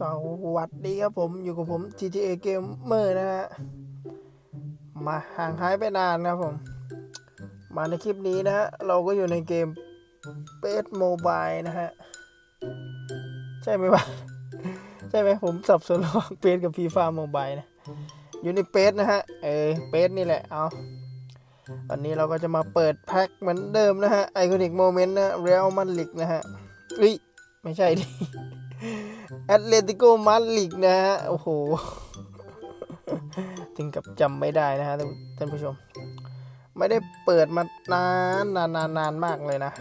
สวัสดีครับผมอยู่กับผม GTA Gamer นะฮะ มาห่างหายไปนานนะครับผม มาในคลิปนี้นะฮะ เราก็อยู่ในเกม p a c e Mobile นะฮะ ใช่ไหมวะ ใช่ไหมผมสับสนระหว่างเปกับ FIFA Mobile นะ อยู่ในเปสนะฮะ เออเปสนี่แหละ เอาวันนี้เราก็จะมาเปิดแพ็คเหมือนเดิมนะฮะไอคอนิกโมเมนต์นะเรียลมันลิกนะฮะเฮ้ยไม่ใช่ดิ แอตเลติโกมาดริดนะฮะ โอ้โห ถึงกับจำไม่ได้นะฮะท่านผู้ชม ไม่ได้เปิดมานานนานนานนานมากเลยนะ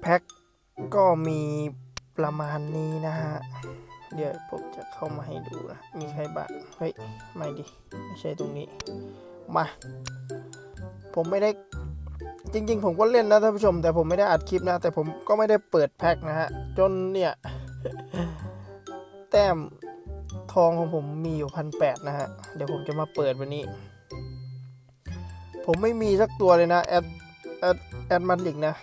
แพ็คก็มีประมาณนี้นะฮะ เดี๋ยวผมจะเข้ามาให้ดูนะ มีใครบ้าง เฮ้ย ไม่ดิ ไม่ใช่ตรงนี้ มา ผมไม่ได้ จริง ๆ ผมก็เล่นนะท่านผู้ชม แต่ผมไม่ได้อัดคลิปนะ แต่ผมก็ไม่ได้เปิดแพ็คนะฮะ จนเนี่ย แต้มทองของผมมีอยู่พันแปดนะฮะ เดี๋ยวผมจะมาเปิดวันนี้ ผมไม่มีสักตัวเลยนะ แอดแอดแอดมันลิกนะ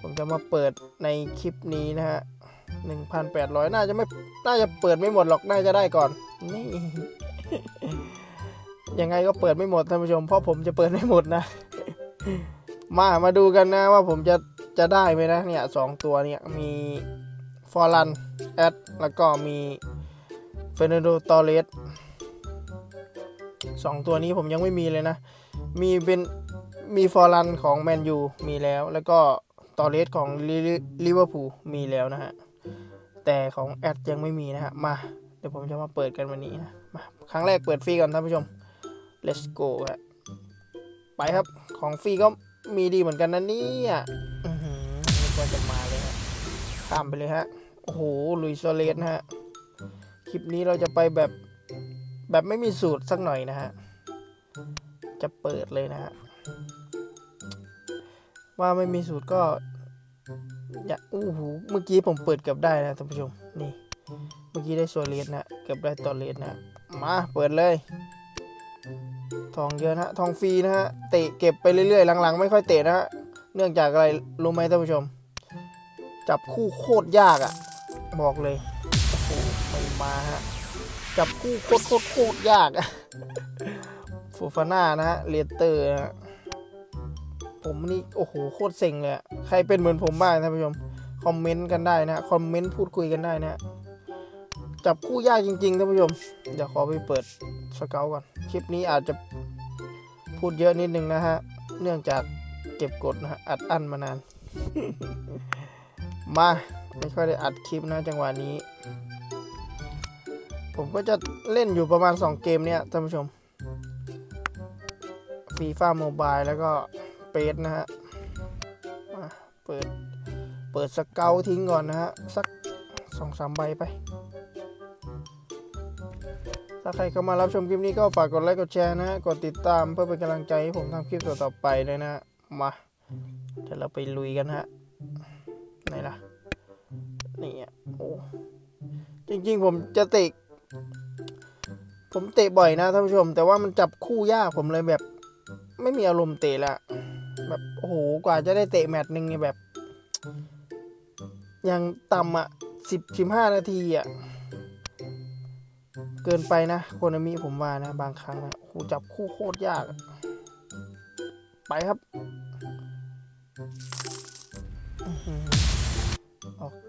ผมจะมาเปิดในคลิปนี้นะฮะหนึ่งพันแปดร้อยน่าจะไม่ น่าจะเปิดไม่หมดหรอก น่าจะได้ก่อน นี่ ยังไงก็เปิดไม่หมดท่านผู้ชม เพราะผมจะเปิดไม่หมดนะ มามาดูกันนะว่าผมจะจะได้ไหมนะเนี่ยสองตัวเนี่ยมีฟอร์ลันแอดแล้วก็มีเฟรนโดตอเรสสองตัวนี้ผมยังไม่มีเลยนะ มีเป็นมีฟอร์ลันของแมนยูมีแล้ว แล้วก็ตอเรสของลิเวอร์พูลมีแล้วนะฮะ แต่ของแอดยังไม่มีนะฮะ มาเดี๋ยวผมจะมาเปิดกันวันนี้นะ มาครั้งแรกเปิดฟรีก่อนท่านผู้ชม let's go ฮะ ไปครับ ของฟรีก็มีดีเหมือนกันนะเนี่ยอือหือไม่ควรจะมาเลยฮะข้ามไปเลยฮะ โอ้โหลุยโซเลสนะฮะ คลิปนี้เราจะไปแบบแบบไม่มีสูตรสักหน่อยนะฮะ จะเปิดเลยนะฮะ ว่าไม่มีสูตรก็อย่าอู้หู เมื่อกี้ผมเปิดเกือบได้นะท่านผู้ชม นี่ เมื่อกี้ได้โซเลสนะ เกือบได้ตอเลสนะ มา เปิดเลย ทองเยอะนะฮะทองฟรีนะฮะ เตะเก็บไปเรื่อยๆ หลังๆ ไม่ค่อยเตะนะฮะ เนื่องจากอะไร รู้ไหมท่านผู้ชม จับคู่โคตรยากอะ่ะ บอกเลยโอ้โหไม่มาฮะ จับคู่โคตรโคตรโคตรยากอะฟูฟาน่านะฮะเลเตอร์นะฮะผมนี่โอ้โหโคตรเซ็งเลยใครเป็นเหมือนผมบ้างท่านผู้ชม คอมเมนต์กันได้นะคอมเมนต์พูดคุยกันได้นะ จับคู่ยากจริงๆท่านผู้ชมเดี๋ยวขอไปเปิดสเกลก่อน คลิปนี้อาจจะพูดเยอะนิดนึงนะฮะ เนื่องจากเก็บกดนะฮะ อัดอั้นมานาน มาไม่ค่อยได้อัดคลิปนะจังหวะนี้ ผมก็จะเล่นอยู่ประมาณ 2 เกมเนี่ยท่านผู้ชมฟีฟ่าโมบายแล้วก็เปสนะฮะมาเปิด เปิดสเกลทิ้งก่อนนะฮะ สักสองสามใบไป ถ้าใครเข้ามารับชมคลิปนี้ก็ฝากกดไลค์กดแชร์นะฮะกดติดตามเพื่อเป็นกำลังใจให้ผมทำคลิปต่อๆไปเลยนะฮะมาเดี๋ยวเราไปลุยกันฮะไหนล่ะนี่อะโอ้จริงๆผมจะเตะผมเตะบ่อยนะท่านผู้ชม แต่ว่ามันจับคู่ยากผมเลยแบบ ไม่มีอารมณ์เตะละแบบโอ้โหกว่าจะได้เตะแมตช์หนึ่งเนี่ยแบบ ยังต่ำอะสิบสิบห้านาทีอะ เกินไปนะโคนามิผมว่านะบางครั้งนะโหจับคู่โคตรยาก ไปครับ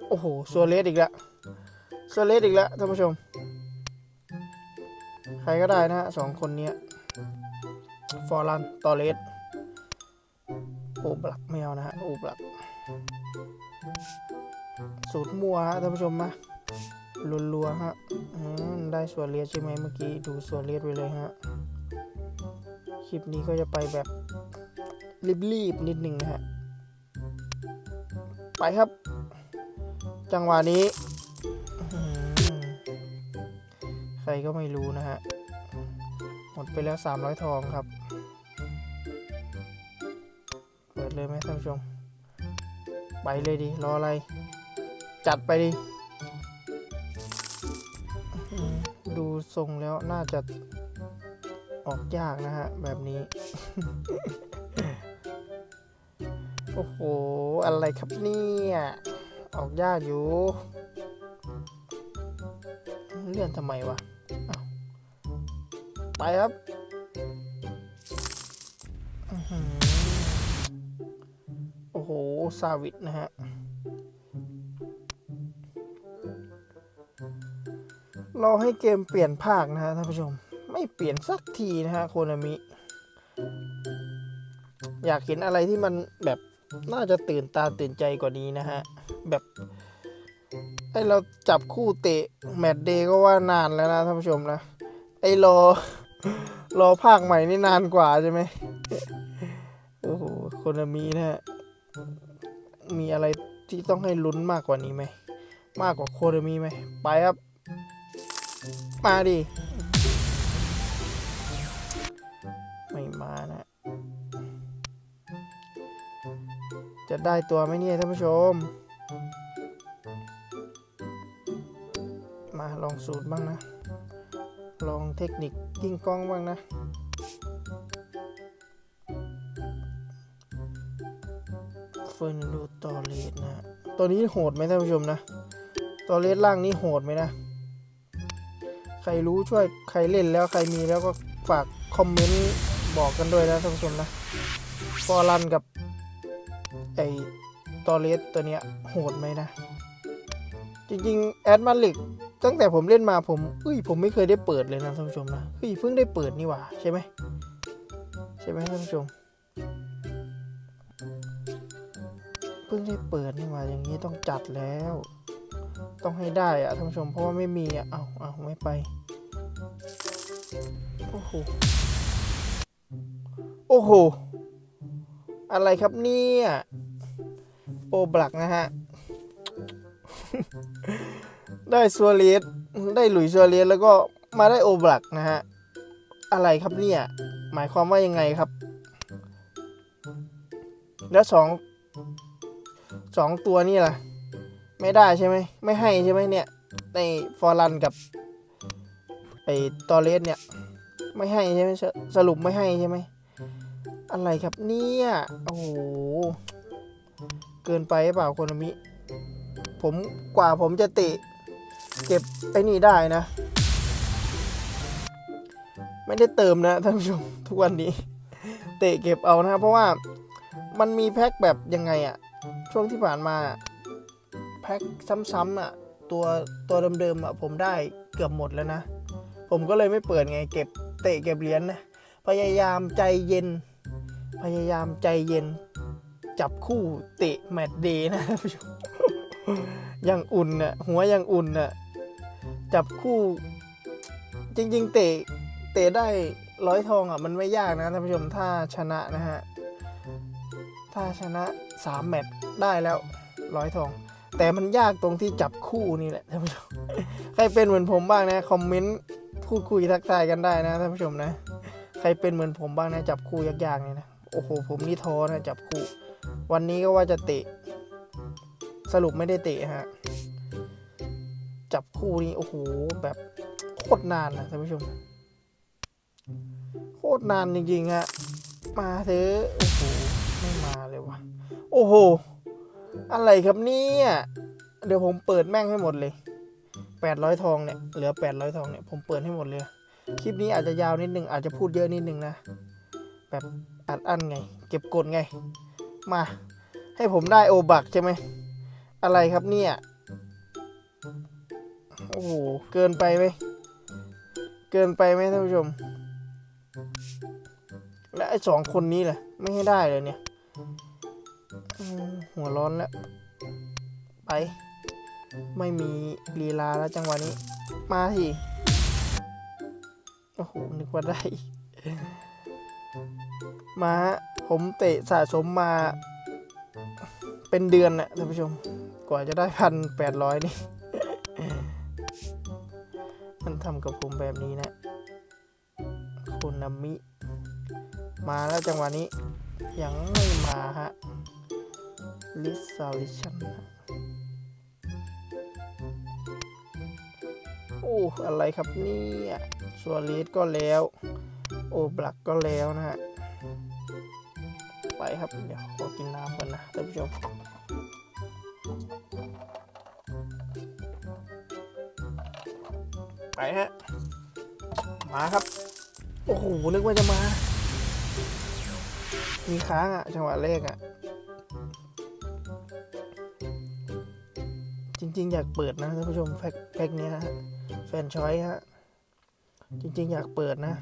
โอ้โหโซเลสอีกแล้วโซเลสอีกแล้วท่านผู้ชม ใครก็ได้นะฮะสองคนเนี้ยฟอร์ลันตอเลสโอบลักไม่เอานะฮะโอบลักสูตรมัวฮะท่านผู้ชมมา รัวๆฮะอืมได้ส่วนเลียใช่ไหมเมื่อกี้ดูส่วนเลียไปเลยฮะ คลิปนี้ก็จะไปแบบรีบๆนิดนึงนะฮะ ไปครับ จังหวะนี้ ใครก็ไม่รู้นะฮะ หมดไปแล้ว 300 ทองครับ เปิดเลยไหมท่านผู้ชม ไปเลยดิ รออะไร จัดไปดิ ทรงแล้วน่าจะออกยากนะฮะ แบบนี้ โอ้โห อะไรครับเนี่ย ออกยากอยู่ เลื่อนทำไมวะอ้าวไปครับโอ้โห ซาวิทนะฮะ รอให้เกมเปลี่ยนภาคนะฮะท่านผู้ชม ไม่เปลี่ยนสักทีนะฮะโคนามิ อยากเห็นอะไรที่มันแบบน่าจะตื่นตาตื่นใจกว่านี้นะฮะ แบบไอเราจับคู่เตะแมตช์เดย์ก็ว่านานแล้วนะท่านผู้ชมนะ ไอรอรอภาคใหม่นี่นานกว่าใช่ไหมโอ้โหโคนามินะฮะ มีอะไรที่ต้องให้ลุ้นมากกว่านี้ไหม มากกว่าโคนามิไหม ไปครับ มาดิ ไม่มานะ จะได้ตัวไหมเนี่ยท่านผู้ชม มาลองสูตรบ้างนะ ลองเทคนิคยิงกล้องบ้างนะเฟิร์นดูตอเลสนะ ตัวนี้โหดไหมท่านผู้ชมนะ ตอเลสล่างนี้โหดไหมนะ ใครรู้ช่วยใครเล่นแล้วใครมีแล้วก็ฝากคอมเมนต์บอกกันด้วยนะท่านผู้ชมนะฟอรันกับไอตอเลสตัวเนี้ยโหดไหมนะ จริงๆแอดมาลิกตั้งแต่ผมเล่นมาผมเอ้ยผมไม่เคยได้เปิดเลยนะท่านผู้ชมนะเฮ้ยเพิ่งได้เปิดนี่หว่าใช่ไหมใช่ไหมท่านผู้ชมเพิ่งได้เปิดนี่หว่าอย่างนี้ต้องจัดแล้ว ต้องให้ได้อะท่านผู้ชมเพราะว่าไม่มีอะเอาเอาไม่ไป โอ้โห โอ้โห อะไรครับเนี่ยโอบลักนะฮะ ได้ซัวเรสได้หลุยซัวเรสแล้วก็มาได้โอบลักนะฮะ อะไรครับเนี่ย หมายความว่ายังไงครับ แล้วสองสองตัวนี่ล่ะ ไม่ได้ใช่ไหมไม่ให้ใช่ไหมเนี่ย ในฟอรันกับไอตอเลสเนี่ย ไม่ให้ใช่ไหมสสรุปไม่ให้ใช่ไหมอะไรครับเนี่ยโอ้โหเกินไปหรือเปล่าโคนามิผมกว่าผมจะเตะเก็บไอ้นี่ได้นะ ไม่ได้เติมนะท่านผู้ชมทุกวันนี้ เตะเก็บเอานะเพราะว่ามันมีแพ็คแบบยังไงอะช่วงที่ผ่านมา พ็คซ้ำๆอะตัวตัวเดิมๆอะผมได้เกือบหมดแล้วนะ ผมก็เลยไม่เปิดไงเก็บเตะเก็บเหรียญนะพยายามใจเย็น พยายามใจเย็น จับคู่เตะแมตช์เดย์นะท่านผู้ชมยังอุ่นน่ะหัวยังอุ่นน่ะจับคู่ จริง ๆ เตะเตะได้ร้อยทองอะมันไม่ยากนะท่านผู้ชมถ้าชนะนะฮะถ้าชนะสามแมตช์ได้แล้วร้อยทอง แต่มันยากตรงที่จับคู่นี่แหละท่านผู้ชมใครเป็นเหมือนผมบ้างนะคอมเมนต์พูดคุยทักทายกันได้นะท่านผู้ชมนะ ใครเป็นเหมือนผมบ้างนะจับคู่ยากๆนี่นะโอ้โหผมนี่ท้อนะจับคู่ วันนี้ก็ว่าจะเตะ สรุปไม่ได้เตะฮะจับคู่นี้โอ้โหแบบโคตรนานนะท่านผู้ชม โคตรนานจริงๆฮะมาเถอะโอ้โหไม่มาเลยวะโอ้โห อะไรครับเนี่ย เดี๋ยวผมเปิดแม่งให้หมดเลยแปดร้อยทองเนี่ย เหลือแปดร้อยทองเนี่ย ผมเปิดให้หมดเลย คลิปนี้อาจจะยาวนิดนึง อาจจะพูดเยอะนิดนึงนะ แบบอัดอั้นไง เก็บกดไง มา ให้ผมได้โอบักใช่ไหม อะไรครับเนี่ย โอ้โห เกินไปไหม เกินไปไหมท่านผู้ชม และไอ้สองคนนี้แหละ ไม่ให้ได้เลยเนี่ย หัวร้อนแล้ว ไป ไม่มีลีลาแล้วจังหวะนี้ มาสิโอ้โหนึกว่าได้ มาผมเตะสะสมมา เป็นเดือนน่ะท่านผู้ชม กว่าจะได้พันแปดร้อยนี่ มันทำกับผมแบบนี้นะคุณนามิ มาแล้วจังหวะนี้ ยังไม่มาฮะ resolution โอ้ อะไรครับเนี่ยสัวเลสก็แล้ว โอ้บลักก็แล้วนะฮะ ไปครับ เดี๋ยวขอกินน้ำก่อนนะท่านผู้ชมไปฮะ มาครับ โอ้โห นึกว่าจะมา มีค้างอะจังหวะเลขอะ ริง ๆ อยากเปิดนะท่านผู้ชมแพ็คแพ็คเนี้ยฮะแฟนชอยฮะจริง ๆ อยากเปิดนะ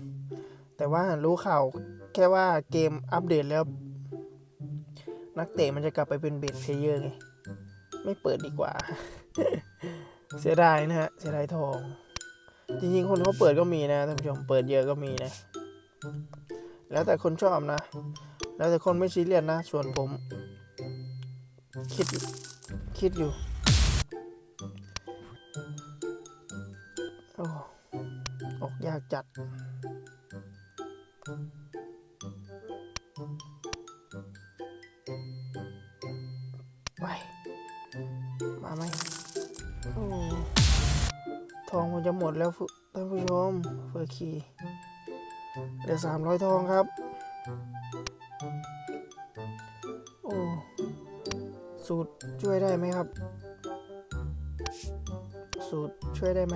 แต่ว่ารู้ข่าวแค่ว่าเกมอัปเดตแล้ว นักเตะมันจะกลับไปเป็นเบสเพลเยอร์ไงไม่เปิดดีกว่า เสียดายนะฮะเสียดายทอง จริง ๆ คนเขาเปิดก็มีนะท่านผู้ชมเปิดเยอะก็มีนะ แล้วแต่คนชอบนะ แล้วแต่คนไม่ซีเรียสนะ ส่วนผม คิดคิดอยู่ จัด ไป มาไหมโอ้ทองมันจะหมดแล้วฟุท่านผู้ชมเฟอร์คีเหลือสามร้อยทองครับ โอ้ สูตรช่วยได้ไหมครับ สูตรช่วยได้ไหม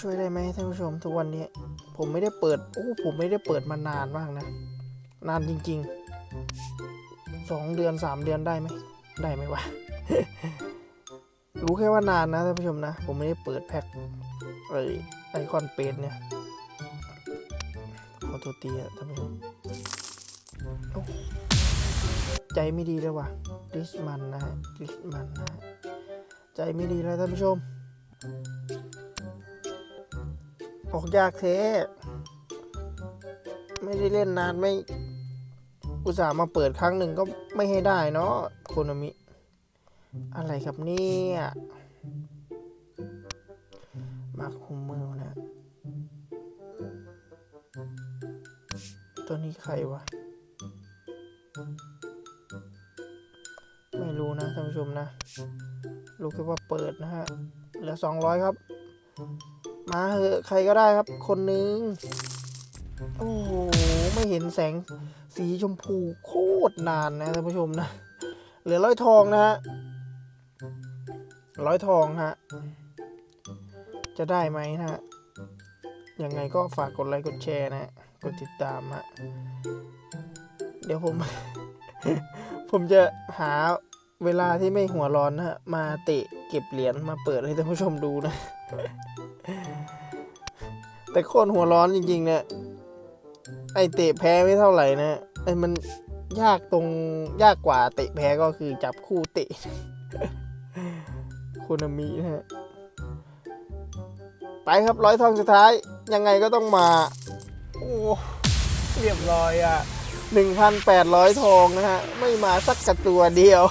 ช่วยได้ไหมท่านผู้ชมทุกวันนี้ ผมไม่ได้เปิดโอ้ผมไม่ได้เปิดมานานมากนะ นานจริงๆสองเดือนสามเดือนได้ไหมได้ไหมวะรู้แค่ว่านานนะท่านผู้ชมนะ ผมไม่ได้เปิดแพ็คไอไอคอนเป็ดเนี่ยขอตัวตีอะท่านผู้ชมใจไม่ดีเลยว่ะดิสมันนะดิสมันนะใจไม่ดีแล้วท่านผู้ชม ออกยากเทไม่ได้เล่นนานไม่ อุตส่าห์มาเปิดครั้งหนึ่งก็ไม่ให้ได้เนาะโคนมิ อะไรครับเนี่ยมาคฮูเมอนะ ตัวนี้ใครวะ ไม่รู้นะท่านผู้ชมนะ รู้แค่ว่าเปิดนะฮะ เหลือสองร้อยครับ มาเหอะใครก็ได้ครับ คนนึง โอ้โห ไม่เห็นแสงสีชมพูโคตรนานนะท่านผู้ชมนะ เหลือร้อยทองนะฮะร้อยทองฮะ จะได้ไหมนะฮะ ยังไงก็ฝากกดไลค์กดแชร์นะกดติดตามฮะ เดี๋ยวผม ผมจะหาเวลาที่ไม่หัวร้อนนะฮะ มาเตะเก็บเหรียญมาเปิดให้ท่านผู้ชมดูนะ แต่โคตรหัวร้อนจริงๆเนี่ยไอเตะแพ้ไม่เท่าไหร่นะ ไอมันยากตรงยากกว่าเตะแพ้ก็คือจับคู่เตะคุณามินะฮะ ไปครับร้อยทองสุดท้าย ยังไงก็ต้องมา โอ้เรียบร้อยอะหนึ่งพันแปดร้อยทองนะฮะ ไม่มาสักกระตัวเดียว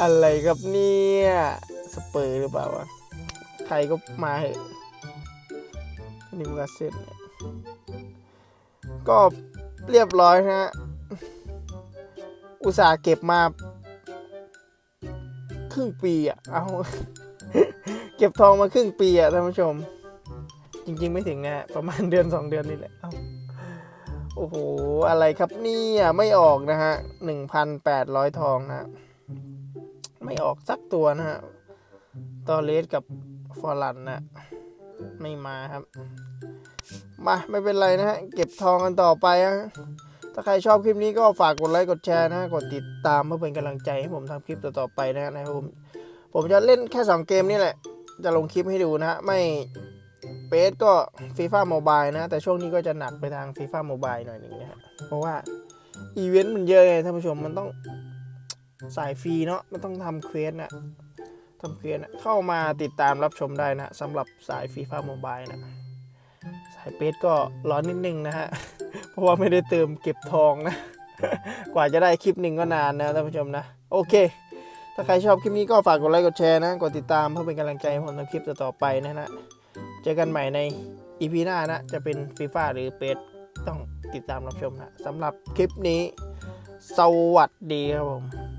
อะไรครับเนี่ย สเปอร์หรือเปล่าวะ ใครก็มาเหอะ นิวคาสเซิลเนี่ยก็เรียบร้อยนะฮะ อุตส่าห์เก็บมาครึ่งปีอะ เอาเก็บทองมาครึ่งปีอะท่านผู้ชม จริง ๆ ไม่ถึงนะ ประมาณเดือนสองเดือนนี่แหละเอาโอ้โห อะไรครับเนี่ยไม่ออกนะฮะหนึ่งพันแปดร้อยทองนะ ไม่ออกสักตัวนะฮะ ตอเลสกับฟอร์ลันนะ ไม่มาครับ มาไม่เป็นไรนะฮะ เก็บทองกันต่อไปฮะถ้าใครชอบคลิปนี้ก็ฝากกดไลค์กดแชร์นะกดติดตามเพื่อเป็นกำลังใจให้ผมทำคลิปต่อๆไปนะฮะนะครับผมผมจะเล่นแค่ 2 เกมนี่แหละ จะลงคลิปให้ดูนะฮะไม่เปสก็ฟีฟ่าโมบายนะ แต่ช่วงนี้ก็จะหนักไปทางฟีฟ่าโมบายหน่อยหนึ่งนะฮะเพราะว่า อีเวนต์มันเยอะไงท่านผู้ชมมันต้องสายฟรีเนาะมันต้องทำเควสนะ ทำเควสนเข้ามาติดตามรับชมได้นะสำหรับสายฟีฟ่าโมบายนะสายเปสก็ร้อนนิดนึงนะฮะ เพราะว่าไม่ได้เติมเก็บทองนะ กว่าจะได้คลิปหนึ่งก็นานนะท่านผู้ชมนะ โอเค ถ้าใครชอบคลิปนี้ก็ฝากกดไลค์กดแชร์นะ กดติดตามเพื่อเป็นกำลังใจให้ผมทำคลิปต่อไปนะฮะเจอกันใหม่ในอีพีหน้านะ จะเป็นฟีฟ่าหรือเปสต้องติดตามรับชมนะสำหรับคลิปนี้ สวัสดีครับผม